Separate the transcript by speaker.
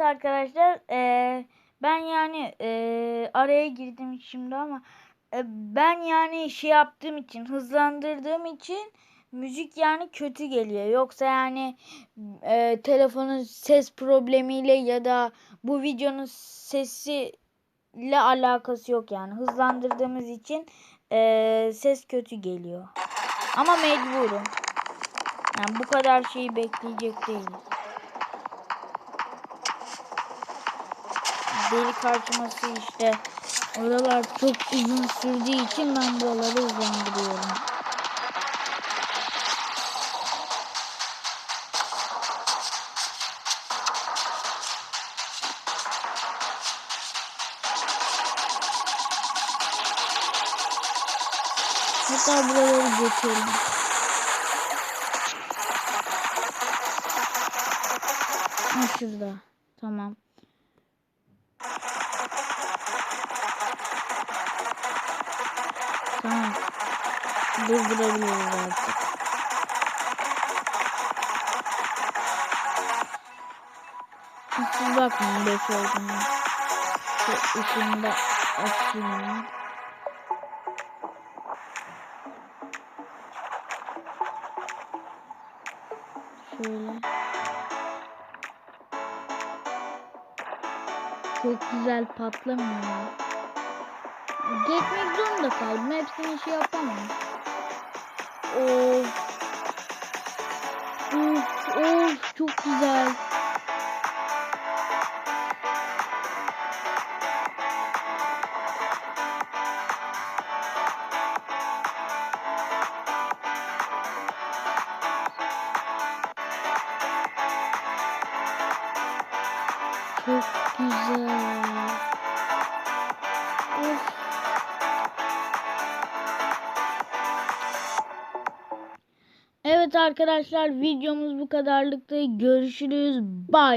Speaker 1: arkadaşlar eee, ben yani eee, araya girdim şimdi ama e, ben yani şey yaptığım için hızlandırdığım için müzik yani kötü geliyor. Yoksa yani e, telefonun ses problemiyle ya da bu videonun sesiyle alakası yok yani. Hızlandırdığımız için e, ses kötü geliyor. Ama mecburum. Yani bu kadar şeyi bekleyecek değiliz. Deli karşıması işte oralar çok uzun sürdüğü için ben buraları hızlandırıyorum. Hatta buraları geçelim. Ha şurada. Tamam. Tamam. Durdurabiliriz artık. Siz bakmayın 5 olduğunu. Şu ışığını da açayım. Şöyle. Çok güzel patlamıyor. Geçmek zorunda kaldım. Hepsini şey yapamam. Of. Of of çok güzel. Çok güzel. Of. Evet arkadaşlar videomuz bu kadarlıktı. Görüşürüz. Bye.